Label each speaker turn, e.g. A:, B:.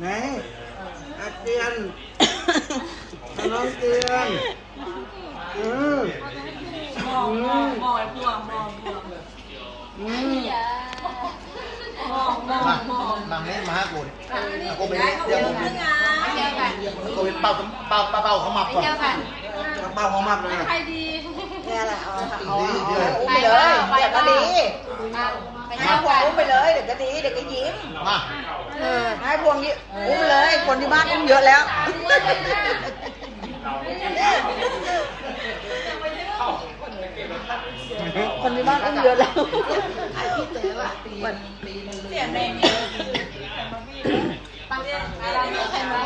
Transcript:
A: ไหนอาเตียนน้องเตียนอืม
B: มองมองมองไอ้พวงมองพวง
A: อืม
B: มองมองมอง
C: นางเล่นมาห้าคนกูไปเดี๋ยวผมกูไปเป่าเป่าเป่าเป่าเขามาก่อน
A: เป๋าของมักเลย
B: ใครดี
D: เนี่ยแหละเอาเอา
C: ดีเดี๋ยว
D: อุ้มไปเลยเดี๋ยวก็ดี ให้พวงอุ้มไปเลยเดี๋ยวก็ดีเดี๋ยวก็ยิ้ม
C: มา
D: ให้พวงยิ้มอุ้มเลย คนที่บ้านอุ้มเยอะแล้วคนที่บ้านอุ้มเยอะแล้ว
B: เสียงแรงดีปังเนี่ยอะไรใครมา